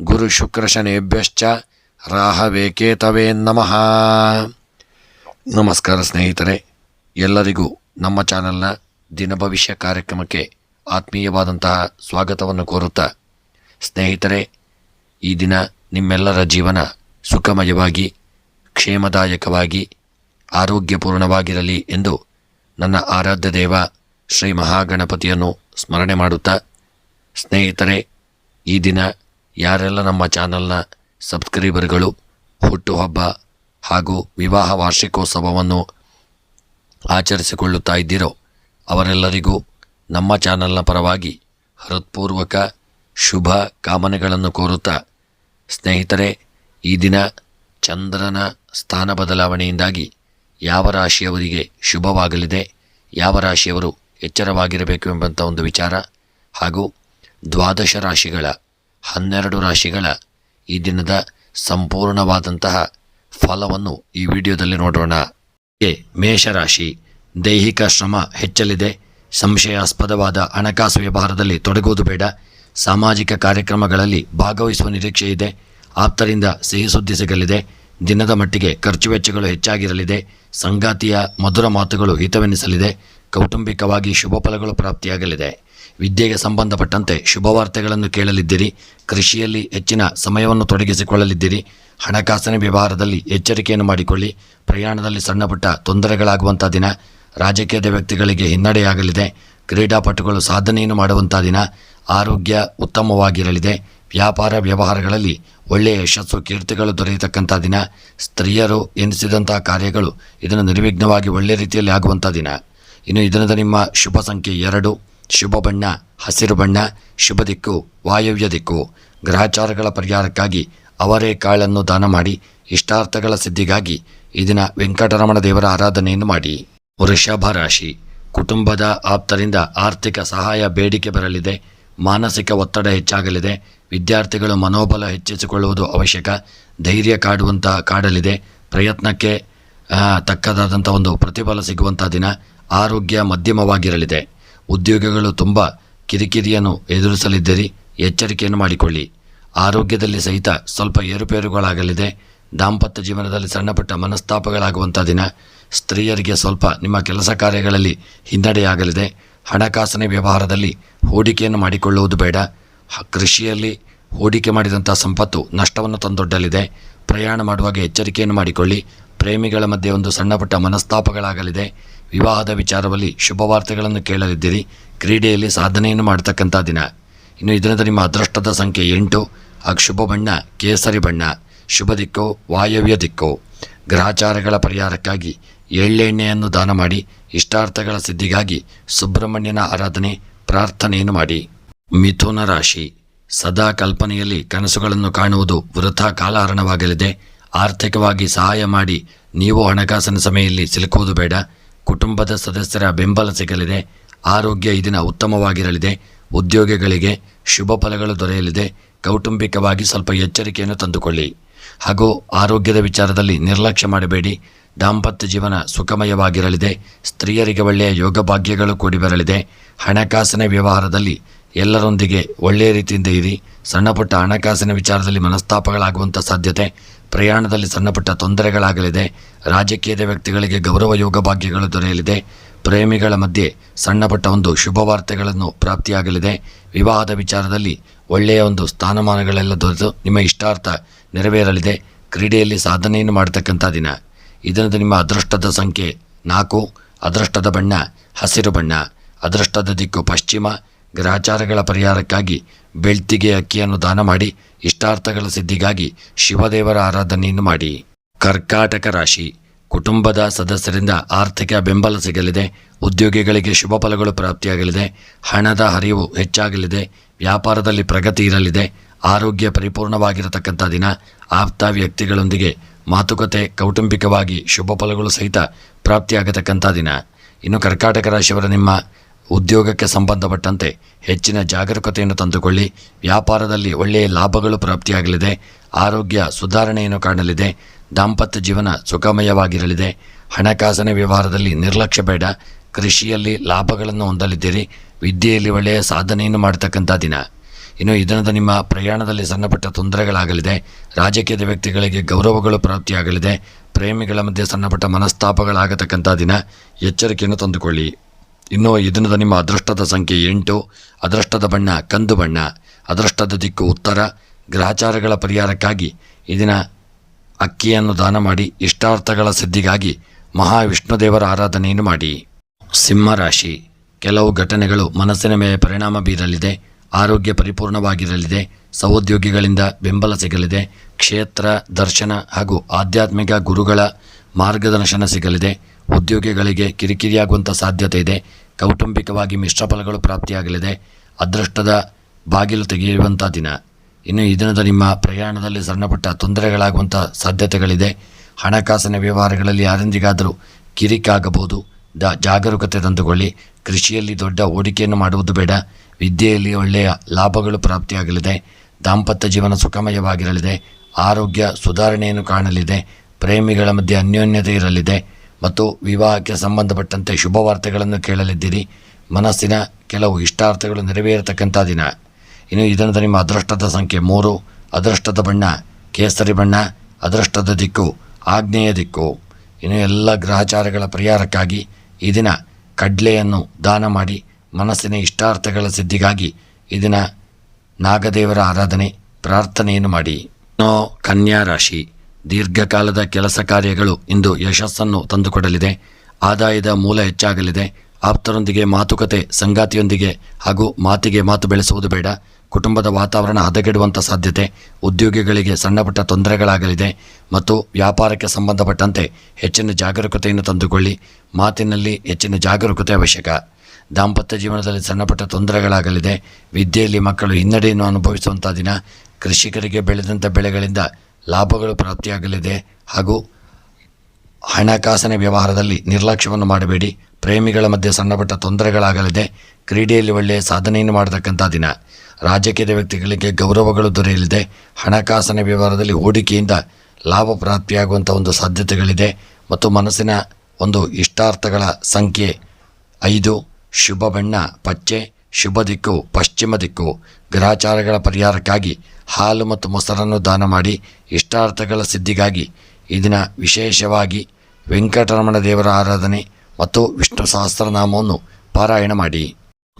ಗುರುಶುಕ್ರಶನೇಭ್ಯಶ್ಚ ರಾಹವೇಕೇತವೇ ನಮಃ ನಮಸ್ಕಾರ ಸ್ನೇಹಿತರೆ ಎಲ್ಲರಿಗೂ ನಮ್ಮ ಚಾನಲ್ನ ದಿನ ಭವಿಷ್ಯ ಕಾರ್ಯಕ್ರಮಕ್ಕೆ ಆತ್ಮೀಯವಾದಂತಹ ಸ್ವಾಗತವನ್ನು ಕೋರುತ್ತಾ ಸ್ನೇಹಿತರೆ, ಈ ದಿನ ನಿಮ್ಮೆಲ್ಲರ ಜೀವನ ಸುಖಮಯವಾಗಿ, ಕ್ಷೇಮದಾಯಕವಾಗಿ, ಆರೋಗ್ಯಪೂರ್ಣವಾಗಿರಲಿ ಎಂದು ನನ್ನ ಆರಾಧ್ಯ ದೇವ ಶ್ರೀ ಮಹಾಗಣಪತಿಯನ್ನು ಸ್ಮರಣೆ ಮಾಡುತ್ತಾ ಸ್ನೇಹಿತರೆ, ಈ ದಿನ ಯಾರೆಲ್ಲ ನಮ್ಮ ಚಾನಲ್ನ ಸಬ್ಸ್ಕ್ರೈಬರ್ಗಳು, ಹುಟ್ಟುಹಬ್ಬ ಹಾಗೂ ವಿವಾಹ ವಾರ್ಷಿಕೋತ್ಸವವನ್ನು ಆಚರಿಸಿಕೊಳ್ಳುತ್ತಾ ಇದ್ದೀರೋ, ಅವರೆಲ್ಲರಿಗೂ ನಮ್ಮ ಚಾನಲ್ನ ಪರವಾಗಿ ಹೃತ್ಪೂರ್ವಕ ಶುಭ ಕಾಮನೆಗಳನ್ನು ಕೋರುತ್ತಾ ಸ್ನೇಹಿತರೆ, ಈ ದಿನ ಚಂದ್ರನ ಸ್ಥಾನ ಬದಲಾವಣೆಯಿಂದಾಗಿ ಯಾವ ರಾಶಿಯವರಿಗೆ ಶುಭವಾಗಲಿದೆ, ಯಾವ ರಾಶಿಯವರು ಎಚ್ಚರವಾಗಿರಬೇಕು ಎಂಬಂಥ ಒಂದು ವಿಚಾರ ಹಾಗೂ ದ್ವಾದಶ ರಾಶಿಗಳ ಹನ್ನೆರಡು ರಾಶಿಗಳ ಈ ದಿನದ ಸಂಪೂರ್ಣವಾದಂತಹ ಫಲವನ್ನು ಈ ವಿಡಿಯೋದಲ್ಲಿ ನೋಡೋಣ. ಎ, ಮೇಷರಾಶಿ. ದೈಹಿಕ ಶ್ರಮ ಹೆಚ್ಚಲಿದೆ. ಸಂಶಯಾಸ್ಪದವಾದ ಹಣಕಾಸು ವ್ಯವಹಾರದಲ್ಲಿ ತೊಡಗುವುದು ಬೇಡ. ಸಾಮಾಜಿಕ ಕಾರ್ಯಕ್ರಮಗಳಲ್ಲಿ ಭಾಗವಹಿಸುವ ನಿರೀಕ್ಷೆ ಇದೆ. ಆಪ್ತರಿಂದ ಸಿಹಿ ಸುದ್ದಿ ಸಿಗಲಿದೆ. ದಿನದ ಮಟ್ಟಿಗೆ ಖರ್ಚು ವೆಚ್ಚಗಳು ಹೆಚ್ಚಾಗಿರಲಿದೆ. ಸಂಗಾತಿಯ ಮಧುರ ಮಾತುಗಳು ಹಿತವೆನಿಸಲಿದೆ. ಕೌಟುಂಬಿಕವಾಗಿ ಶುಭ ಫಲಗಳು ಪ್ರಾಪ್ತಿಯಾಗಲಿದೆ. ವಿದ್ಯೆಗೆ ಸಂಬಂಧಪಟ್ಟಂತೆ ಶುಭವಾರ್ತೆಗಳನ್ನು ಕೇಳಲಿದ್ದೀರಿ. ಕೃಷಿಯಲ್ಲಿ ಹೆಚ್ಚಿನ ಸಮಯವನ್ನು ತೊಡಗಿಸಿಕೊಳ್ಳಲಿದ್ದೀರಿ. ಹಣಕಾಸಿನ ವ್ಯವಹಾರದಲ್ಲಿ ಎಚ್ಚರಿಕೆಯನ್ನು ಮಾಡಿಕೊಳ್ಳಿ. ಪ್ರಯಾಣದಲ್ಲಿ ಸಣ್ಣಪುಟ್ಟ ತೊಂದರೆಗಳಾಗುವಂಥ ದಿನ, ರಾಜಕೀಯದ ವ್ಯಕ್ತಿಗಳಿಗೆ ಹಿನ್ನಡೆಯಾಗಲಿದೆ. ಕ್ರೀಡಾಪಟುಗಳು ಸಾಧನೆಯನ್ನು ಮಾಡುವಂಥ ದಿನ, ಆರೋಗ್ಯ ಉತ್ತಮವಾಗಿರಲಿದೆ. ವ್ಯಾಪಾರ ವ್ಯವಹಾರಗಳಲ್ಲಿ ಒಳ್ಳೆಯ ಯಶಸ್ಸು, ಕೀರ್ತಿಗಳು ದೊರೆಯತಕ್ಕಂಥ ದಿನ, ಸ್ತ್ರೀಯರು ಎನಿಸಿದಂಥ ಕಾರ್ಯಗಳು ಇದನ್ನು ನಿರ್ವಿಘ್ನವಾಗಿ ಒಳ್ಳೆಯ ರೀತಿಯಲ್ಲಿ ಆಗುವಂಥ ದಿನ. ಇನ್ನು ಈ ನಿಮ್ಮ ಶುಭ ಸಂಖ್ಯೆ ಎರಡು. ಶುಭ ಬಣ್ಣ ಹಸಿರು ಬಣ್ಣ, ಶುಭ ದಿಕ್ಕು, ವಾಯವ್ಯ ದಿಕ್ಕು. ಗ್ರಹಚಾರಗಳ ಪರಿಹಾರಕ್ಕಾಗಿ ಅವರೇ ಕಾಳನ್ನು ದಾನ ಮಾಡಿ, ಇಷ್ಟಾರ್ಥಗಳ ಸಿದ್ಧಿಗಾಗಿ ಈ ವೆಂಕಟರಮಣ ದೇವರ ಆರಾಧನೆಯನ್ನು ಮಾಡಿ. ವೃಷಭ ರಾಶಿ. ಕುಟುಂಬದ ಆಪ್ತರಿಂದ ಆರ್ಥಿಕ ಸಹಾಯ ಬೇಡಿಕೆ ಬರಲಿದೆ. ಮಾನಸಿಕ ಒತ್ತಡ ಹೆಚ್ಚಾಗಲಿದೆ. ವಿದ್ಯಾರ್ಥಿಗಳು ಮನೋಬಲ ಹೆಚ್ಚಿಸಿಕೊಳ್ಳುವುದು ಅವಶ್ಯಕ. ಧೈರ್ಯ ಕಾಡುವಂತಹ ಕಾಡಲಿದೆ. ಪ್ರಯತ್ನಕ್ಕೆ ತಕ್ಕದಾದಂಥ ಒಂದು ಪ್ರತಿಫಲ ಸಿಗುವಂಥ ದಿನ. ಆರೋಗ್ಯ ಮಧ್ಯಮವಾಗಿರಲಿದೆ. ಉದ್ಯೋಗಿಗಳು ತುಂಬ ಕಿರಿಕಿರಿಯನ್ನು ಎದುರಿಸಲಿದ್ದೀರಿ, ಎಚ್ಚರಿಕೆಯನ್ನು ಮಾಡಿಕೊಳ್ಳಿ. ಆರೋಗ್ಯದಲ್ಲಿ ಸಹಿತ ಸ್ವಲ್ಪ ಏರುಪೇರುಗಳಾಗಲಿದೆ. ದಾಂಪತ್ಯ ಜೀವನದಲ್ಲಿ ಸಣ್ಣಪುಟ್ಟ ಮನಸ್ತಾಪಗಳಾಗುವಂಥ ದಿನ ಸ್ತ್ರೀಯರಿಗೆ ಸ್ವಲ್ಪ ನಿಮ್ಮ ಕೆಲಸ ಕಾರ್ಯಗಳಲ್ಲಿ ಹಿನ್ನಡೆಯಾಗಲಿದೆ. ಹಣಕಾಸಿನ ವ್ಯವಹಾರದಲ್ಲಿ ಹೂಡಿಕೆಯನ್ನು ಮಾಡಿಕೊಳ್ಳುವುದು ಬೇಡ. ಕೃಷಿಯಲ್ಲಿ ಹೂಡಿಕೆ ಮಾಡಿದಂಥ ಸಂಪತ್ತು ನಷ್ಟವನ್ನು ತಂದೊಡ್ಡಲಿದೆ. ಪ್ರಯಾಣ ಮಾಡುವಾಗ ಎಚ್ಚರಿಕೆಯನ್ನು ಮಾಡಿಕೊಳ್ಳಿ. ಪ್ರೇಮಿಗಳ ಮಧ್ಯೆ ಒಂದು ಸಣ್ಣಪುಟ್ಟ ಮನಸ್ತಾಪಗಳಾಗಲಿದೆ. ವಿವಾಹದ ವಿಚಾರದಲ್ಲಿ ಶುಭವಾರ್ತೆಗಳನ್ನು ಕೇಳಲಿದ್ದೀರಿ ಕ್ರೀಡೆಯಲ್ಲಿ ಸಾಧನೆಯನ್ನು ಮಾಡತಕ್ಕಂಥ ದಿನ. ಇನ್ನು ಇದರಿಂದ ನಿಮ್ಮ ಅದೃಷ್ಟದ ಸಂಖ್ಯೆ ಎಂಟು. ಹಾಗೆ ಶುಭ ಬಣ್ಣ, ಕೇಸರಿ ಬಣ್ಣ. ಶುಭ ದಿಕ್ಕು, ವಾಯವ್ಯ ದಿಕ್ಕು. ಗ್ರಹಚಾರಗಳ ಪರಿಹಾರಕ್ಕಾಗಿ ಎಳ್ಳೆಣ್ಣೆಯನ್ನು ದಾನ ಮಾಡಿ, ಇಷ್ಟಾರ್ಥಗಳ ಸಿದ್ಧಿಗಾಗಿ ಸುಬ್ರಹ್ಮಣ್ಯನ ಆರಾಧನೆ, ಪ್ರಾರ್ಥನೆಯನ್ನು ಮಾಡಿ. ಮಿಥುನ ರಾಶಿ. ಸದಾ ಕಲ್ಪನೆಯಲ್ಲಿ ಕನಸುಗಳನ್ನು ಕಾಣುವುದು ವೃಥ ಕಾಲಹರಣವಾಗಲಿದೆ. ಆರ್ಥಿಕವಾಗಿ ಸಹಾಯ ಮಾಡಿ, ನೀವು ಹಣಕಾಸಿನ ಸಮಯದಲ್ಲಿ ಸಿಲುಕುವುದು ಬೇಡ. ಕುಟುಂಬದ ಸದಸ್ಯರ ಬೆಂಬಲ ಸಿಗಲಿದೆ. ಆರೋಗ್ಯ ಈ ದಿನ ಉತ್ತಮವಾಗಿರಲಿದೆ. ಉದ್ಯೋಗಿಗಳಿಗೆ ಶುಭ ಫಲಗಳು ದೊರೆಯಲಿದೆ. ಕೌಟುಂಬಿಕವಾಗಿ ಸ್ವಲ್ಪ ಎಚ್ಚರಿಕೆಯನ್ನು ತಂದುಕೊಳ್ಳಿ. ಹಾಗೂ ಆರೋಗ್ಯದ ವಿಚಾರದಲ್ಲಿ ನಿರ್ಲಕ್ಷ್ಯ ಮಾಡಬೇಡಿ. ದಾಂಪತ್ಯ ಜೀವನ ಸುಖಮಯವಾಗಿರಲಿದೆ. ಸ್ತ್ರೀಯರಿಗೆ ಒಳ್ಳೆಯ ಯೋಗ ಭಾಗ್ಯಗಳು ಕೂಡಿ ಬರಲಿದೆ ಹಣಕಾಸಿನ ವ್ಯವಹಾರದಲ್ಲಿ ಎಲ್ಲರೊಂದಿಗೆ ಒಳ್ಳೆಯ ರೀತಿಯಿಂದ ಇರಿ. ಸಣ್ಣಪುಟ್ಟ ಹಣಕಾಸಿನ ವಿಚಾರದಲ್ಲಿ ಮನಸ್ತಾಪಗಳಾಗುವಂಥ ಸಾಧ್ಯತೆ ಪ್ರಯಾಣದಲ್ಲಿ ಸಣ್ಣಪುಟ್ಟ ತೊಂದರೆಗಳಾಗಲಿದೆ, ರಾಜಕೀಯದ ವ್ಯಕ್ತಿಗಳಿಗೆ ಗೌರವ ಯೋಗ ಭಾಗ್ಯಗಳು ದೊರೆಯಲಿದೆ, ಪ್ರೇಮಿಗಳ ಮಧ್ಯೆ ಸಣ್ಣಪುಟ್ಟ ಒಂದು ಶುಭವಾರ್ತೆಗಳನ್ನು ಪ್ರಾಪ್ತಿಯಾಗಲಿದೆ. ವಿವಾಹದ ವಿಚಾರದಲ್ಲಿ ಒಳ್ಳೆಯ ಒಂದು ಸ್ಥಾನಮಾನಗಳೆಲ್ಲ ದೊರೆತು ನಿಮ್ಮ ಇಷ್ಟಾರ್ಥ ನೆರವೇರಲಿದೆ. ಕ್ರೀಡೆಯಲ್ಲಿ ಸಾಧನೆಯನ್ನು ಮಾಡತಕ್ಕಂಥ ದಿನ. ಇದರಿಂದ ನಿಮ್ಮ ಅದೃಷ್ಟದ ಸಂಖ್ಯೆ ನಾಲ್ಕು, ಅದೃಷ್ಟದ ಬಣ್ಣ ಹಸಿರು ಬಣ್ಣ, ಅದೃಷ್ಟದ ದಿಕ್ಕು ಪಶ್ಚಿಮ, ಗ್ರಹಚಾರಗಳ ಪರಿಹಾರಕ್ಕಾಗಿ ಬೆಳ್ತಿಗೆ ಅಕ್ಕಿಯನ್ನು ದಾನ ಮಾಡಿ ಇಷ್ಟಾರ್ಥಗಳ ಸಿದ್ಧಿಗಾಗಿ ಶಿವದೇವರ ಆರಾಧನೆಯನ್ನು ಮಾಡಿ. ಕರ್ಕಾಟಕ ರಾಶಿ, ಕುಟುಂಬದ ಸದಸ್ಯರಿಂದ ಆರ್ಥಿಕ ಬೆಂಬಲ ಸಿಗಲಿದೆ, ಉದ್ಯೋಗಿಗಳಿಗೆ ಶುಭ ಫಲಗಳು ಪ್ರಾಪ್ತಿಯಾಗಲಿದೆ, ಹಣದ ಹರಿವು ಹೆಚ್ಚಾಗಲಿದೆ, ವ್ಯಾಪಾರದಲ್ಲಿ ಪ್ರಗತಿ ಇರಲಿದೆ, ಆರೋಗ್ಯ ಪರಿಪೂರ್ಣವಾಗಿರತಕ್ಕಂಥ ದಿನ, ಆಪ್ತ ವ್ಯಕ್ತಿಗಳೊಂದಿಗೆ ಮಾತುಕತೆ, ಕೌಟುಂಬಿಕವಾಗಿ ಶುಭ ಫಲಗಳು ಸಹಿತ ಪ್ರಾಪ್ತಿಯಾಗತಕ್ಕಂಥ ದಿನ. ಇನ್ನು ಕರ್ಕಾಟಕ ರಾಶಿಯವರ ನಿಮ್ಮ ಉದ್ಯೋಗಕ್ಕೆ ಸಂಬಂಧಪಟ್ಟಂತೆ ಹೆಚ್ಚಿನ ಜಾಗರೂಕತೆಯನ್ನು ತಂದುಕೊಳ್ಳಿ. ವ್ಯಾಪಾರದಲ್ಲಿ ಒಳ್ಳೆಯ ಲಾಭಗಳು ಪ್ರಾಪ್ತಿಯಾಗಲಿದೆ. ಆರೋಗ್ಯ ಸುಧಾರಣೆಯನ್ನು ಕಾಣಲಿದೆ. ದಾಂಪತ್ಯ ಜೀವನ ಸುಖಮಯವಾಗಿರಲಿದೆ ಹಣಕಾಸಿನ ವ್ಯವಹಾರದಲ್ಲಿ ನಿರ್ಲಕ್ಷ್ಯ ಬೇಡ. ಕೃಷಿಯಲ್ಲಿ ಲಾಭಗಳನ್ನು ಹೊಂದಲಿದ್ದೀರಿ. ವಿದ್ಯೆಯಲ್ಲಿ ಒಳ್ಳೆಯ ಸಾಧನೆಯನ್ನು ಮಾಡತಕ್ಕಂಥ ದಿನ. ಇನ್ನು ಇದರಿಂದ ನಿಮ್ಮ ಪ್ರಯಾಣದಲ್ಲಿ ಸಣ್ಣಪುಟ್ಟ ತೊಂದರೆಗಳಾಗಲಿದೆ. ರಾಜಕೀಯದ ವ್ಯಕ್ತಿಗಳಿಗೆ ಗೌರವಗಳು ಪ್ರಾಪ್ತಿಯಾಗಲಿದೆ. ಪ್ರೇಮಿಗಳ ಮಧ್ಯೆ ಸಣ್ಣಪುಟ್ಟ ಮನಸ್ತಾಪಗಳಾಗತಕ್ಕಂಥ ದಿನ. ಎಚ್ಚರಿಕೆಯನ್ನು ತಂದುಕೊಳ್ಳಿ. ಇನ್ನು ಈ ದಿನದ ನಿಮ್ಮ ಅದೃಷ್ಟದ ಸಂಖ್ಯೆ ಎಂಟು, ಅದೃಷ್ಟದ ಬಣ್ಣ ಕಂದು ಬಣ್ಣ, ಅದೃಷ್ಟದ ದಿಕ್ಕು ಉತ್ತರ, ಗ್ರಹಚಾರಗಳ ಪರಿಹಾರಕ್ಕಾಗಿ ಈ ಅಕ್ಕಿಯನ್ನು ದಾನ ಮಾಡಿ ಇಷ್ಟಾರ್ಥಗಳ ಸಿದ್ಧಿಗಾಗಿ ಮಹಾವಿಷ್ಣುದೇವರ ಆರಾಧನೆಯನ್ನು ಮಾಡಿ. ಸಿಂಹರಾಶಿ, ಕೆಲವು ಘಟನೆಗಳು ಮನಸ್ಸಿನ ಮೇಲೆ ಪರಿಣಾಮ ಬೀರಲಿದೆ, ಆರೋಗ್ಯ ಪರಿಪೂರ್ಣವಾಗಿರಲಿದೆ, ಸಹೋದ್ಯೋಗಿಗಳಿಂದ ಬೆಂಬಲ ಸಿಗಲಿದೆ, ಕ್ಷೇತ್ರ, ದರ್ಶನ ಹಾಗೂ ಆಧ್ಯಾತ್ಮಿಕ ಗುರುಗಳ ಮಾರ್ಗದರ್ಶನ ಸಿಗಲಿದೆ ಉದ್ಯೋಗಿಗಳಿಗೆ ಕಿರಿಕಿರಿಯಾಗುವಂಥ ಸಾಧ್ಯತೆ ಇದೆ. ಕೌಟುಂಬಿಕವಾಗಿ ಮಿಶ್ರ ಫಲಗಳು ಪ್ರಾಪ್ತಿಯಾಗಲಿದೆ. ಅದೃಷ್ಟದ ಬಾಗಿಲು ತೆಗೆಯುವಂಥ ದಿನ. ಇನ್ನು ಈ ದಿನದ ನಿಮ್ಮ ಪ್ರಯಾಣದಲ್ಲಿ ಸಣ್ಣಪುಟ್ಟ ತೊಂದರೆಗಳಾಗುವಂಥ ಸಾಧ್ಯತೆಗಳಿದೆ. ಹಣಕಾಸಿನ ವ್ಯವಹಾರಗಳಲ್ಲಿ ಯಾರೊಂದಿಗಾದರೂ ಕಿರಿಕಾಗಬಹುದು. ದ ಜಾಗರೂಕತೆ ತಂದುಕೊಳ್ಳಿ. ಕೃಷಿಯಲ್ಲಿ ದೊಡ್ಡ ಹೂಡಿಕೆಯನ್ನು ಮಾಡುವುದು ಬೇಡ. ವಿದ್ಯೆಯಲ್ಲಿ ಒಳ್ಳೆಯ ಲಾಭಗಳು ಪ್ರಾಪ್ತಿಯಾಗಲಿದೆ. ದಾಂಪತ್ಯ ಜೀವನ ಸುಖಮಯವಾಗಿರಲಿದೆ. ಆರೋಗ್ಯ ಸುಧಾರಣೆಯನ್ನು ಕಾಣಲಿದೆ. ಪ್ರೇಮಿಗಳ ಮಧ್ಯೆ ಅನ್ಯೋನ್ಯತೆ ಇರಲಿದೆ. ಮತ್ತು ವಿವಾಹಕ್ಕೆ ಸಂಬಂಧಪಟ್ಟಂತೆ ಶುಭವಾರ್ತೆಗಳನ್ನು ಕೇಳಲಿದ್ದೀರಿ. ಮನಸ್ಸಿನ ಕೆಲವು ಇಷ್ಟಾರ್ಥಗಳು ನೆರವೇರತಕ್ಕಂಥ ದಿನ. ಇನ್ನು ಇದರಿಂದ ನಿಮ್ಮ ಅದೃಷ್ಟದ ಸಂಖ್ಯೆ ಮೂರು, ಅದೃಷ್ಟದ ಬಣ್ಣ ಕೇಸರಿ ಬಣ್ಣ, ಅದೃಷ್ಟದ ದಿಕ್ಕು ಆಗ್ನೇಯ ದಿಕ್ಕು. ಇನ್ನು ಎಲ್ಲ ಗ್ರಹಚಾರಗಳ ಪರಿಹಾರಕ್ಕಾಗಿ ಈ ದಿನ ಕಡ್ಲೆಯನ್ನು ದಾನ ಮಾಡಿ ಮನಸ್ಸಿನ ಇಷ್ಟಾರ್ಥಗಳ ಸಿದ್ಧಿಗಾಗಿ ಈ ನಾಗದೇವರ ಆರಾಧನೆ, ಪ್ರಾರ್ಥನೆಯನ್ನು ಮಾಡಿ. ನೋ ಕನ್ಯಾ ರಾಶಿ. ದೀರ್ಘಕಾಲದ ಕೆಲಸ ಕಾರ್ಯಗಳು ಇಂದು ಯಶಸ್ಸನ್ನು ತಂದುಕೊಡಲಿದೆ. ಆದಾಯದ ಮೂಲ ಹೆಚ್ಚಾಗಲಿದೆ. ಆಪ್ತರೊಂದಿಗೆ ಮಾತುಕತೆ, ಸಂಗಾತಿಯೊಂದಿಗೆ ಹಾಗೂ ಮಾತಿಗೆ ಮಾತು ಬೆಳೆಸುವುದು ಬೇಡ. ಕುಟುಂಬದ ವಾತಾವರಣ ಹದಗೆಡುವಂಥ ಸಾಧ್ಯತೆ, ಉದ್ಯೋಗಿಗಳಿಗೆ ಸಣ್ಣಪುಟ್ಟ ತೊಂದರೆಗಳಾಗಲಿದೆ ಮತ್ತು ವ್ಯಾಪಾರಕ್ಕೆ ಸಂಬಂಧಪಟ್ಟಂತೆ ಹೆಚ್ಚಿನ ಜಾಗರೂಕತೆಯನ್ನು ತಂದುಕೊಳ್ಳಿ. ಮಾತಿನಲ್ಲಿ ಹೆಚ್ಚಿನ ಜಾಗರೂಕತೆ ಅವಶ್ಯಕ. ದಾಂಪತ್ಯ ಜೀವನದಲ್ಲಿ ಸಣ್ಣಪುಟ್ಟ ತೊಂದರೆಗಳಾಗಲಿದೆ. ವಿದ್ಯೆಯಲ್ಲಿ ಮಕ್ಕಳು ಹಿನ್ನಡೆಯನ್ನು ಅನುಭವಿಸುವಂಥ ದಿನ. ಕೃಷಿಕರಿಗೆ ಬೆಳೆದಂಥ ಬೆಳೆಗಳಿಂದ ಲಾಭಗಳು ಪ್ರಾಪ್ತಿಯಾಗಲಿದೆ ಹಾಗೂ ಹಣಕಾಸಿನ ವ್ಯವಹಾರದಲ್ಲಿ ನಿರ್ಲಕ್ಷ್ಯವನ್ನು ಮಾಡಬೇಡಿ. ಪ್ರೇಮಿಗಳ ಮಧ್ಯೆ ಸಣ್ಣಪಟ್ಟ ತೊಂದರೆಗಳಾಗಲಿದೆ. ಕ್ರೀಡೆಯಲ್ಲಿ ಒಳ್ಳೆಯ ಸಾಧನೆಯನ್ನು ಮಾಡತಕ್ಕಂಥ ದಿನ. ರಾಜಕೀಯದ ವ್ಯಕ್ತಿಗಳಿಗೆ ಗೌರವಗಳು ದೊರೆಯಲಿದೆ. ಹಣಕಾಸಿನ ವ್ಯವಹಾರದಲ್ಲಿ ಹೂಡಿಕೆಯಿಂದ ಲಾಭ ಪ್ರಾಪ್ತಿಯಾಗುವಂಥ ಒಂದು ಸಾಧ್ಯತೆಗಳಿದೆ. ಮತ್ತು ಮನಸ್ಸಿನ ಒಂದು ಇಷ್ಟಾರ್ಥಗಳ ಸಂಖ್ಯೆ ಐದು. ಶುಭ ಬಣ್ಣ, ಪಚ್ಚೆ, ಶುಭ ದಿಕ್ಕು, ಪಶ್ಚಿಮ ದಿಕ್ಕು. ಗ್ರಹಚಾರಗಳ ಪರಿಹಾರಕ್ಕಾಗಿ ಹಾಲು ಮತ್ತು ಮೊಸರನ್ನು ದಾನ ಮಾಡಿ ಇಷ್ಟಾರ್ಥಗಳ ಸಿದ್ಧಿಗಾಗಿ ಈ ವಿಶೇಷವಾಗಿ ವೆಂಕಟರಮಣ ದೇವರ ಆರಾಧನೆ ಮತ್ತು ವಿಷ್ಣು ಸಹಸ್ರನಾಮವನ್ನು ಪಾರಾಯಣ ಮಾಡಿ.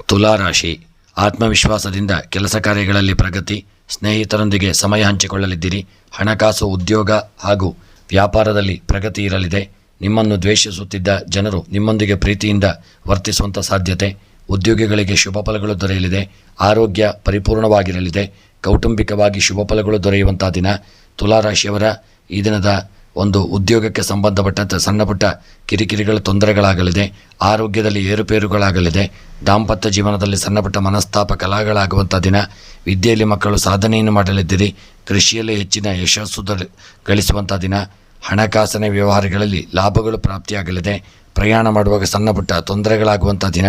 ತುಲಾರಾಶಿ, ಆತ್ಮವಿಶ್ವಾಸದಿಂದ ಕೆಲಸ ಕಾರ್ಯಗಳಲ್ಲಿ ಪ್ರಗತಿ, ಸ್ನೇಹಿತರೊಂದಿಗೆ ಸಮಯ ಹಂಚಿಕೊಳ್ಳಲಿದ್ದೀರಿ, ಹಣಕಾಸು ಉದ್ಯೋಗ ಹಾಗೂ ವ್ಯಾಪಾರದಲ್ಲಿ ಪ್ರಗತಿ ಇರಲಿದೆ, ನಿಮ್ಮನ್ನು ದ್ವೇಷಿಸುತ್ತಿದ್ದ ಜನರು ನಿಮ್ಮೊಂದಿಗೆ ಪ್ರೀತಿಯಿಂದ ವರ್ತಿಸುವಂಥ ಸಾಧ್ಯತೆ, ಉದ್ಯೋಗಿಗಳಿಗೆ ಶುಭ ಫಲಗಳು ದೊರೆಯಲಿದೆ, ಆರೋಗ್ಯ ಪರಿಪೂರ್ಣವಾಗಿರಲಿದೆ ಕೌಟುಂಬಿಕವಾಗಿ ಶುಭ ಫಲಗಳು ದೊರೆಯುವಂಥ ದಿನ. ತುಲಾರಾಶಿಯವರ ಈ ದಿನದ ಒಂದು ಉದ್ಯೋಗಕ್ಕೆ ಸಂಬಂಧಪಟ್ಟಂತೆ ಸಣ್ಣಪುಟ್ಟ ಕಿರಿಕಿರಿಗಳ ತೊಂದರೆಗಳಾಗಲಿದೆ. ಆರೋಗ್ಯದಲ್ಲಿ ಏರುಪೇರುಗಳಾಗಲಿದೆ. ದಾಂಪತ್ಯ ಜೀವನದಲ್ಲಿ ಸಣ್ಣಪುಟ್ಟ ಮನಸ್ತಾಪ ಕಲಾಗಳಾಗುವಂಥ ದಿನ. ವಿದ್ಯೆಯಲ್ಲಿ ಮಕ್ಕಳು ಸಾಧನೆಯನ್ನು ಮಾಡಲಿದ್ದೀರಿ. ಕೃಷಿಯಲ್ಲಿ ಹೆಚ್ಚಿನ ಯಶಸ್ಸು ಗಳಿಸುವಂಥ ದಿನ. ಹಣಕಾಸಿನ ವ್ಯವಹಾರಗಳಲ್ಲಿ ಲಾಭಗಳು ಪ್ರಾಪ್ತಿಯಾಗಲಿದೆ. ಪ್ರಯಾಣ ಮಾಡುವಾಗ ಸಣ್ಣಪುಟ್ಟ ತೊಂದರೆಗಳಾಗುವಂಥ ದಿನ.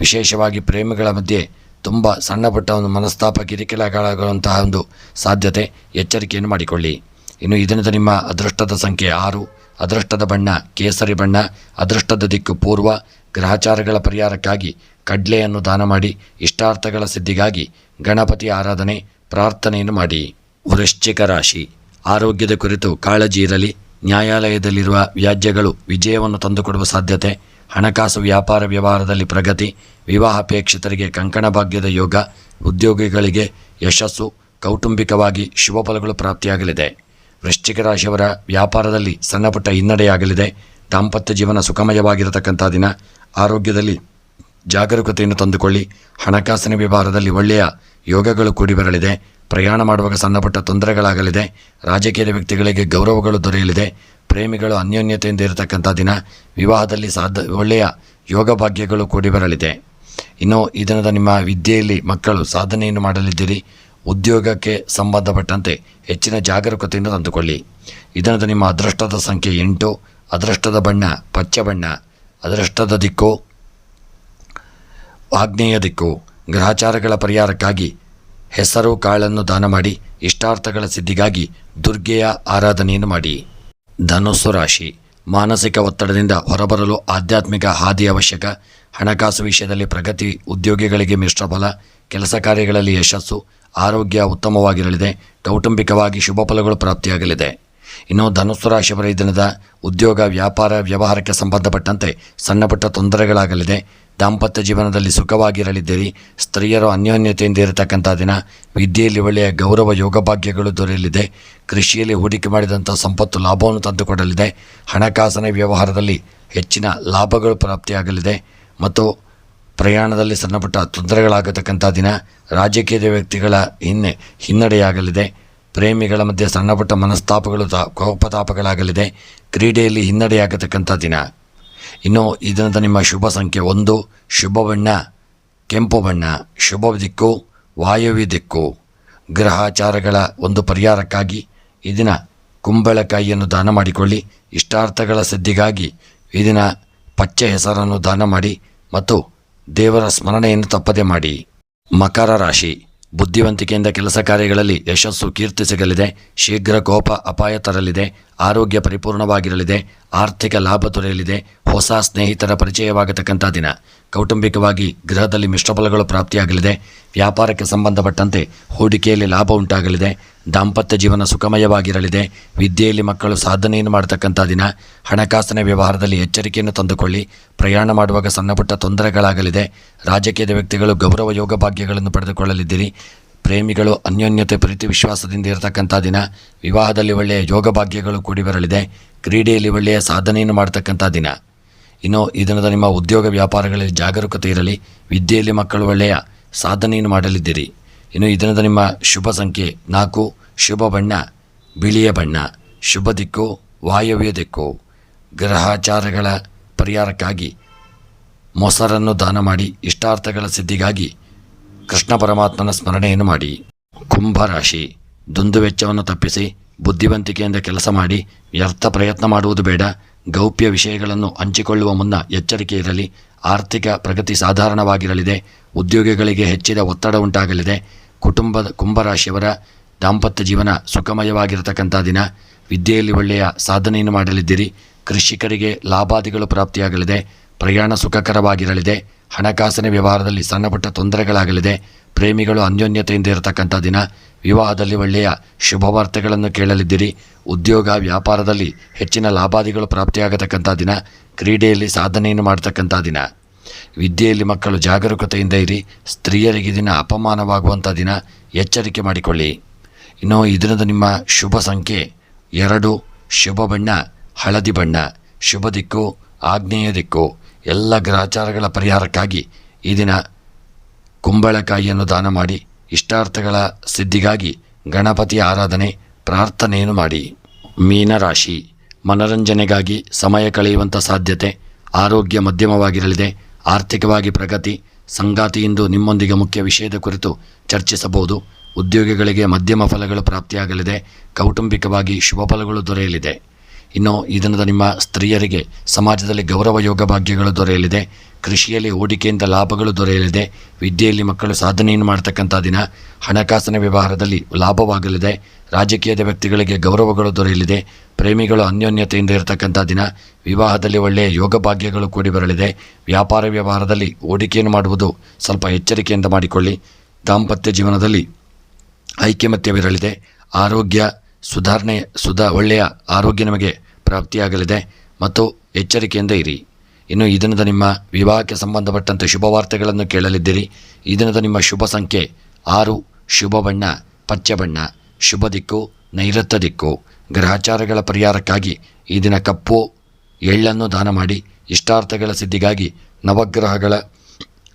ವಿಶೇಷವಾಗಿ ಪ್ರೇಮಿಗಳ ಮಧ್ಯೆ ತುಂಬ ಸಣ್ಣಪುಟ್ಟ ಒಂದು ಮನಸ್ತಾಪ ಕಿರಿಕಿರಿಗಳಾಗುವಂತಹ ಒಂದು ಸಾಧ್ಯತೆ ಎಚ್ಚರಿಕೆಯನ್ನು ಮಾಡಿಕೊಳ್ಳಿ. ಇನ್ನು ಇದರಿಂದ ನಿಮ್ಮ ಅದೃಷ್ಟದ ಸಂಖ್ಯೆ ಆರು, ಅದೃಷ್ಟದ ಬಣ್ಣ ಕೇಸರಿ ಬಣ್ಣ, ಅದೃಷ್ಟದ ದಿಕ್ಕು ಪೂರ್ವ, ಗ್ರಹಚಾರಗಳ ಪರಿಹಾರಕ್ಕಾಗಿ ಕಡ್ಲೆಯನ್ನು ದಾನ ಮಾಡಿ, ಇಷ್ಟಾರ್ಥಗಳ ಸಿದ್ಧಿಗಾಗಿ ಗಣಪತಿ ಆರಾಧನೆ, ಪ್ರಾರ್ಥನೆಯನ್ನು ಮಾಡಿ. ವೃಶ್ಚಿಕ ರಾಶಿ, ಆರೋಗ್ಯದ ಕುರಿತು ಕಾಳಜಿ ಇರಲಿ, ನ್ಯಾಯಾಲಯದಲ್ಲಿರುವ ವ್ಯಾಜ್ಯಗಳು ವಿಜಯವನ್ನು ತಂದುಕೊಡುವ ಸಾಧ್ಯತೆ ಹಣಕಾಸು ವ್ಯಾಪಾರ ವ್ಯವಹಾರದಲ್ಲಿ ಪ್ರಗತಿ ವಿವಾಹಾಪೇಕ್ಷಿತರಿಗೆ ಕಂಕಣ ಭಾಗ್ಯದ ಯೋಗ, ಉದ್ಯೋಗಿಗಳಿಗೆ ಯಶಸ್ಸು, ಕೌಟುಂಬಿಕವಾಗಿ ಶುಭ ಫಲಗಳು ಪ್ರಾಪ್ತಿಯಾಗಲಿದೆ. ವೃಶ್ಚಿಕ ರಾಶಿಯವರ ವ್ಯಾಪಾರದಲ್ಲಿ ಸಣ್ಣಪುಟ್ಟ ಹಿನ್ನಡೆಯಾಗಲಿದೆ. ದಾಂಪತ್ಯ ಜೀವನ ಸುಖಮಯವಾಗಿರತಕ್ಕಂಥ ದಿನ, ಆರೋಗ್ಯದಲ್ಲಿ ಜಾಗರೂಕತೆಯನ್ನು ತಂದುಕೊಳ್ಳಿ. ಹಣಕಾಸಿನ ವ್ಯವಹಾರದಲ್ಲಿ ಒಳ್ಳೆಯ ಯೋಗಗಳು ಕೂಡಿ ಬರಲಿದೆ. ಪ್ರಯಾಣ ಮಾಡುವಾಗ ಸಣ್ಣಪುಟ್ಟ ತೊಂದರೆಗಳಾಗಲಿದೆ. ರಾಜಕೀಯ ವ್ಯಕ್ತಿಗಳಿಗೆ ಗೌರವಗಳು ದೊರೆಯಲಿದೆ. ಪ್ರೇಮಿಗಳು ಅನ್ಯೋನ್ಯತೆಯಿಂದ ಇರತಕ್ಕಂಥ ದಿನ ವಿವಾಹದಲ್ಲಿ ಸಾಧ ಒಳ್ಳೆಯ ಯೋಗ ಭಾಗ್ಯಗಳು ಕೂಡಿ ಬರಲಿದೆ. ಇನ್ನು ಈ ದಿನದ ನಿಮ್ಮ ವಿದ್ಯೆಯಲ್ಲಿ ಮಕ್ಕಳು ಸಾಧನೆಯನ್ನು ಮಾಡಲಿದ್ದೀರಿ. ಉದ್ಯೋಗಕ್ಕೆ ಸಂಬಂಧಪಟ್ಟಂತೆ ಹೆಚ್ಚಿನ ಜಾಗರೂಕತೆಯನ್ನು ತಂದುಕೊಳ್ಳಿ. ಇದರಿಂದ ನಿಮ್ಮ ಅದೃಷ್ಟದ ಸಂಖ್ಯೆ ಎಂಟು. ಅದೃಷ್ಟದ ಬಣ್ಣ, ಪಚ್ಚ ಬಣ್ಣ. ಅದೃಷ್ಟದ ದಿಕ್ಕು ಆಗ್ನೇಯ ದಿಕ್ಕು. ಗ್ರಹಚಾರಗಳ ಪರಿಹಾರಕ್ಕಾಗಿ ಹೆಸರು ಕಾಳನ್ನು ದಾನ ಮಾಡಿ ಇಷ್ಟಾರ್ಥಗಳ ಸಿದ್ಧಿಗಾಗಿ ದುರ್ಗೆಯ ಆರಾಧನೆಯನ್ನು ಮಾಡಿ. ಧನುಸ್ಸು ರಾಶಿ. ಮಾನಸಿಕ ಒತ್ತಡದಿಂದ ಹೊರಬರಲು ಆಧ್ಯಾತ್ಮಿಕ ಹಾದಿ ಅವಶ್ಯಕ. ಹಣಕಾಸು ವಿಷಯದಲ್ಲಿ ಪ್ರಗತಿ, ಉದ್ಯೋಗಿಗಳಿಗೆ ಮಿಶ್ರ ಫಲ. ಕೆಲಸ ಕಾರ್ಯಗಳಲ್ಲಿ ಯಶಸ್ಸು. ಆರೋಗ್ಯ ಉತ್ತಮವಾಗಿರಲಿದೆ. ಕೌಟುಂಬಿಕವಾಗಿ ಶುಭ ಫಲಗಳು ಪ್ರಾಪ್ತಿಯಾಗಲಿದೆ. ಇನ್ನು ಧನುಸ್ಸು ರಾಶಿ ಈ ದಿನದ ಉದ್ಯೋಗ, ವ್ಯಾಪಾರ, ವ್ಯವಹಾರಕ್ಕೆ ಸಂಬಂಧಪಟ್ಟಂತೆ ಸಣ್ಣಪುಟ್ಟ ತೊಂದರೆಗಳಾಗಲಿದೆ. ದಾಂಪತ್ಯ ಜೀವನದಲ್ಲಿ ಸುಖವಾಗಿರಲಿದ್ದೀರಿ. ಸ್ತ್ರೀಯರು ಅನ್ಯೋನ್ಯತೆಯಿಂದ ಇರತಕ್ಕಂಥ ದಿನ ವಿದ್ಯೆಯಲ್ಲಿ ಒಳ್ಳೆಯ ಗೌರವ ಯೋಗಭಾಗ್ಯಗಳು ದೊರೆಯಲಿದೆ. ಕೃಷಿಯಲ್ಲಿ ಹೂಡಿಕೆ ಮಾಡಿದಂಥ ಸಂಪತ್ತು ಲಾಭವನ್ನು ತಂದುಕೊಡಲಿದೆ. ಹಣಕಾಸಿನ ವ್ಯವಹಾರದಲ್ಲಿ ಹೆಚ್ಚಿನ ಲಾಭಗಳು ಪ್ರಾಪ್ತಿಯಾಗಲಿದೆ. ಮತ್ತು ಪ್ರಯಾಣದಲ್ಲಿ ಸಣ್ಣಪುಟ್ಟ ತೊಂದರೆಗಳಾಗತಕ್ಕಂಥ ದಿನ ರಾಜಕೀಯ ವ್ಯಕ್ತಿಗಳ ಹಿನ್ನೆ ಹಿನ್ನಡೆಯಾಗಲಿದೆ. ಪ್ರೇಮಿಗಳ ಮಧ್ಯೆ ಸಣ್ಣಪುಟ್ಟ ಮನಸ್ತಾಪಗಳು ತಾ, ಕೋಪತಾಪಗಳಾಗಲಿದೆ. ಕ್ರೀಡೆಯಲ್ಲಿ ಹಿನ್ನಡೆಯಾಗತಕ್ಕಂಥ ದಿನ. ಇನ್ನು ಈ ದಿನದ ನಿಮ್ಮ ಶುಭ ಸಂಖ್ಯೆ ಒಂದು, ಶುಭ ಬಣ್ಣ, ಕೆಂಪು ಬಣ್ಣ, ಶುಭ ದಿಕ್ಕು, ವಾಯುವ್ಯ ದಿಕ್ಕು. ಗ್ರಹಾಚಾರಗಳ ಒಂದು ಪರಿಹಾರಕ್ಕಾಗಿ ಈ ದಿನ ಕುಂಬಳಕಾಯಿಯನ್ನು ದಾನ ಮಾಡಿಕೊಳ್ಳಿ. ಇಷ್ಟಾರ್ಥಗಳ ಸಿದ್ಧಿಗಾಗಿ ಈ ದಿನ ಪಚ್ಚೆ ಹೆಸರನ್ನು ದಾನ ಮಾಡಿ ಮತ್ತು ದೇವರ ಸ್ಮರಣೆಯನ್ನು ತಪ್ಪದೆ ಮಾಡಿ. ಮಕರ ರಾಶಿ. ಬುದ್ಧಿವಂತಿಕೆಯಿಂದ ಕೆಲಸ ಕಾರ್ಯಗಳಲ್ಲಿ ಯಶಸ್ಸು ಕೀರ್ತಿ ಸಿಗಲಿದೆ. ಶೀಘ್ರ ಕೋಪ ಅಪಾಯ ತರಲಿದೆ. ಆರೋಗ್ಯ ಪರಿಪೂರ್ಣವಾಗಿರಲಿದೆ. ಆರ್ಥಿಕ ಲಾಭ ದೊರೆಯಲಿದೆ. ಹೊಸ ಸ್ನೇಹಿತರ ಪರಿಚಯವಾಗತಕ್ಕಂಥ ದಿನ. ಕೌಟುಂಬಿಕವಾಗಿ ಗೃಹದಲ್ಲಿ ಮಿಶ್ರಫಲಗಳು ಪ್ರಾಪ್ತಿಯಾಗಲಿದೆ. ವ್ಯಾಪಾರಕ್ಕೆ ಸಂಬಂಧಪಟ್ಟಂತೆ ಹೂಡಿಕೆಯಲ್ಲಿ ಲಾಭ ಉಂಟಾಗಲಿದೆ. ದಾಂಪತ್ಯ ಜೀವನ ಸುಖಮಯವಾಗಿರಲಿದೆ. ವಿದ್ಯೆಯಲ್ಲಿ ಮಕ್ಕಳು ಸಾಧನೆಯನ್ನು ಮಾಡತಕ್ಕಂಥ ದಿನ, ಹಣಕಾಸಿನ ವ್ಯವಹಾರದಲ್ಲಿ ಎಚ್ಚರಿಕೆಯನ್ನು ತಂದುಕೊಳ್ಳಿ. ಪ್ರಯಾಣ ಮಾಡುವಾಗ ಸಣ್ಣಪುಟ್ಟ ತೊಂದರೆಗಳಾಗಲಿದೆ. ರಾಜಕೀಯದ ವ್ಯಕ್ತಿಗಳು ಗೌರವ ಯೋಗ ಭಾಗ್ಯಗಳನ್ನು ಪಡೆದುಕೊಳ್ಳಲಿದ್ದೀರಿ. ಪ್ರೇಮಿಗಳು ಅನ್ಯೋನ್ಯತೆ, ಪ್ರೀತಿ, ವಿಶ್ವಾಸದಿಂದ ಇರತಕ್ಕಂಥ ದಿನ, ವಿವಾಹದಲ್ಲಿ ಒಳ್ಳೆಯ ಯೋಗ ಭಾಗ್ಯಗಳು ಕೂಡಿ ಬರಲಿದೆ. ಕ್ರೀಡೆಯಲ್ಲಿ ಒಳ್ಳೆಯ ಸಾಧನೆಯನ್ನು ಮಾಡತಕ್ಕಂಥ ದಿನ. ಇನ್ನು ಈ ದಿನದ ನಿಮ್ಮ ಉದ್ಯೋಗ ವ್ಯಾಪಾರಗಳಲ್ಲಿ ಜಾಗರೂಕತೆ ಇರಲಿ. ವಿದ್ಯೆಯಲ್ಲಿ ಮಕ್ಕಳು ಒಳ್ಳೆಯ ಸಾಧನೆಯನ್ನು ಮಾಡಲಿದ್ದೀರಿ. ಇನ್ನು ಈ ನಿಮ್ಮ ಶುಭ ಸಂಖ್ಯೆ ನಾಲ್ಕು, ಶುಭ ಬಣ್ಣ, ಬಿಳಿಯ ಬಣ್ಣ, ಶುಭ ದಿಕ್ಕು, ವಾಯವ್ಯ ದಿಕ್ಕು. ಗ್ರಹಾಚಾರಗಳ ಪರಿಹಾರಕ್ಕಾಗಿ ಮೊಸರನ್ನು ದಾನ ಮಾಡಿ, ಇಷ್ಟಾರ್ಥಗಳ ಸಿದ್ಧಿಗಾಗಿ ಕೃಷ್ಣ ಪರಮಾತ್ಮನ ಸ್ಮರಣೆಯನ್ನು ಮಾಡಿ. ಕುಂಭರಾಶಿ ದುಂದು ವೆಚ್ಚವನ್ನು ತಪ್ಪಿಸಿ, ಬುದ್ಧಿವಂತಿಕೆಯಿಂದ ಕೆಲಸ ಮಾಡಿ, ವ್ಯರ್ಥ ಪ್ರಯತ್ನ ಮಾಡುವುದು ಬೇಡ, ಗೌಪ್ಯ ವಿಷಯಗಳನ್ನು ಹಂಚಿಕೊಳ್ಳುವ ಮುನ್ನ ಎಚ್ಚರಿಕೆ ಇರಲಿ, ಆರ್ಥಿಕ ಪ್ರಗತಿ ಸಾಧಾರಣವಾಗಿರಲಿದೆ, ಉದ್ಯೋಗಿಗಳಿಗೆ ಹೆಚ್ಚಿದ ಒತ್ತಡ ಉಂಟಾಗಲಿದೆ ಕುಟುಂಬದ ಕುಂಭರಾಶಿಯವರ ದಾಂಪತ್ಯ ಜೀವನ ಸುಖಮಯವಾಗಿರತಕ್ಕಂಥ ದಿನ. ವಿದ್ಯೆಯಲ್ಲಿ ಒಳ್ಳೆಯ ಸಾಧನೆಯನ್ನು ಮಾಡಲಿದ್ದೀರಿ. ಕೃಷಿಕರಿಗೆ ಲಾಭಾದಿಗಳು ಪ್ರಾಪ್ತಿಯಾಗಲಿದೆ. ಪ್ರಯಾಣ ಸುಖಕರವಾಗಿರಲಿದೆ. ಹಣಕಾಸಿನ ವ್ಯವಹಾರದಲ್ಲಿ ಸಣ್ಣಪುಟ್ಟ ತೊಂದರೆಗಳಾಗಲಿದೆ. ಪ್ರೇಮಿಗಳು ಅನ್ಯೋನ್ಯತೆಯಿಂದ ಇರತಕ್ಕಂಥ ದಿನ. ವಿವಾಹದಲ್ಲಿ ಒಳ್ಳೆಯ ಶುಭವಾರ್ತೆಗಳನ್ನು ಕೇಳಲಿದ್ದೀರಿ. ಉದ್ಯೋಗ, ವ್ಯಾಪಾರದಲ್ಲಿ ಹೆಚ್ಚಿನ ಲಾಭಾದಿಗಳು ಪ್ರಾಪ್ತಿಯಾಗತಕ್ಕಂಥ ದಿನ. ಕ್ರೀಡೆಯಲ್ಲಿ ಸಾಧನೆಯನ್ನು ಮಾಡತಕ್ಕಂಥ ದಿನ. ವಿದ್ಯೆಯಲ್ಲಿ ಮಕ್ಕಳು ಜಾಗರೂಕತೆಯಿಂದ ಇರಿ. ಸ್ತ್ರೀಯರಿಗೆ ದಿನ ಅಪಮಾನವಾಗುವಂಥ ದಿನ. ಎಚ್ಚರಿಕೆ ಮಾಡಿಕೊಳ್ಳಿ. ಇನ್ನು ಈ ದಿನದ ನಿಮ್ಮ ಶುಭ ಸಂಖ್ಯೆ ಎರಡು. ಶುಭ ಬಣ್ಣ, ಹಳದಿ ಬಣ್ಣ. ಶುಭ ದಿಕ್ಕು, ಆಗ್ನೇಯ ದಿಕ್ಕು. ಎಲ್ಲ ಗ್ರಹಚಾರಗಳ ಪರಿಹಾರಕ್ಕಾಗಿ ಈ ದಿನ ಕುಂಬಳಕಾಯಿಯನ್ನು ದಾನ ಮಾಡಿ, ಇಷ್ಟಾರ್ಥಗಳ ಸಿದ್ಧಿಗಾಗಿ ಗಣಪತಿ ಆರಾಧನೆ, ಪ್ರಾರ್ಥನೆಯನ್ನು ಮಾಡಿ. ಮೀನರಾಶಿ ಮನರಂಜನೆಗಾಗಿ ಸಮಯ ಕಳೆಯುವಂಥ ಸಾಧ್ಯತೆ, ಆರೋಗ್ಯ ಮಧ್ಯಮವಾಗಿರಲಿದೆ. ಆರ್ಥಿಕವಾಗಿ ಪ್ರಗತಿ, ಸಂಗಾತಿಯಿಂದ ನಿಮ್ಮೊಂದಿಗೆ ಮುಖ್ಯ ವಿಷಯದ ಕುರಿತು ಚರ್ಚಿಸಬಹುದು. ಉದ್ಯೋಗಿಗಳಿಗೆ ಮಧ್ಯಮ ಫಲಗಳು ಪ್ರಾಪ್ತಿಯಾಗಲಿದೆ. ಕೌಟುಂಬಿಕವಾಗಿ ಶುಭ ಫಲಗಳು ದೊರೆಯಲಿದೆ. ಇನ್ನು ಈ ದಿನದ ನಿಮ್ಮ ಸ್ತ್ರೀಯರಿಗೆ ಸಮಾಜದಲ್ಲಿ ಗೌರವ ಯೋಗ ಭಾಗ್ಯಗಳು ದೊರೆಯಲಿದೆ, ಕೃಷಿಯಲ್ಲಿ ಹೂಡಿಕೆಯಿಂದ ಲಾಭಗಳು ದೊರೆಯಲಿದೆ, ವಿದ್ಯೆಯಲ್ಲಿ ಮಕ್ಕಳು ಸಾಧನೆಯನ್ನು ಮಾಡ್ತಕ್ಕಂಥ ದಿನ, ಹಣಕಾಸಿನ ವ್ಯವಹಾರದಲ್ಲಿ ಲಾಭವಾಗಲಿದೆ, ರಾಜಕೀಯದ ವ್ಯಕ್ತಿಗಳಿಗೆ ಗೌರವಗಳು ದೊರೆಯಲಿದೆ, ಪ್ರೇಮಿಗಳು ಅನ್ಯೋನ್ಯತೆಯಿಂದ ಇರತಕ್ಕಂಥ ದಿನ, ವಿವಾಹದಲ್ಲಿ ಒಳ್ಳೆಯ ಯೋಗ ಭಾಗ್ಯಗಳು ಕೂಡಿ ಬರಲಿದೆ, ವ್ಯಾಪಾರ ವ್ಯವಹಾರದಲ್ಲಿ ಹೂಡಿಕೆಯನ್ನು ಮಾಡುವುದು ಸ್ವಲ್ಪ ಎಚ್ಚರಿಕೆಯಿಂದ ಮಾಡಿಕೊಳ್ಳಿ, ದಾಂಪತ್ಯ ಜೀವನದಲ್ಲಿ ಐಕ್ಯಮತ್ಯವಿರಲಿದೆ, ಆರೋಗ್ಯ ಸುಧಾರಣೆ, ಸುಧಾ ಒಳ್ಳೆಯ ಆರೋಗ್ಯ ನಿಮಗೆ ಪ್ರಾಪ್ತಿಯಾಗಲಿದೆ. ಮತ್ತು ಎಚ್ಚರಿಕೆಯಿಂದ ಇರಿ. ಇನ್ನು ಈ ದಿನದ ನಿಮ್ಮ ವಿವಾಹಕ್ಕೆ ಸಂಬಂಧಪಟ್ಟಂತೆ ಶುಭವಾರ್ತೆಗಳನ್ನು ಕೇಳಲಿದ್ದೀರಿ. ಈ ದಿನದ ನಿಮ್ಮ ಶುಭ ಸಂಖ್ಯೆ ಆರು, ಶುಭ ಬಣ್ಣ, ಪಚ್ಚ ಬಣ್ಣ, ಶುಭ ದಿಕ್ಕು, ನೈಋತ್ಯ ದಿಕ್ಕು. ಗ್ರಹಚಾರಗಳ ಪರಿಹಾರಕ್ಕಾಗಿ ಈ ದಿನ ಕಪ್ಪು, ಎಳ್ಳನ್ನು ದಾನ ಮಾಡಿ, ಇಷ್ಟಾರ್ಥಗಳ ಸಿದ್ಧಿಗಾಗಿ ನವಗ್ರಹಗಳ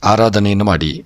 ಆರಾಧನೆಯನ್ನು ಮಾಡಿ.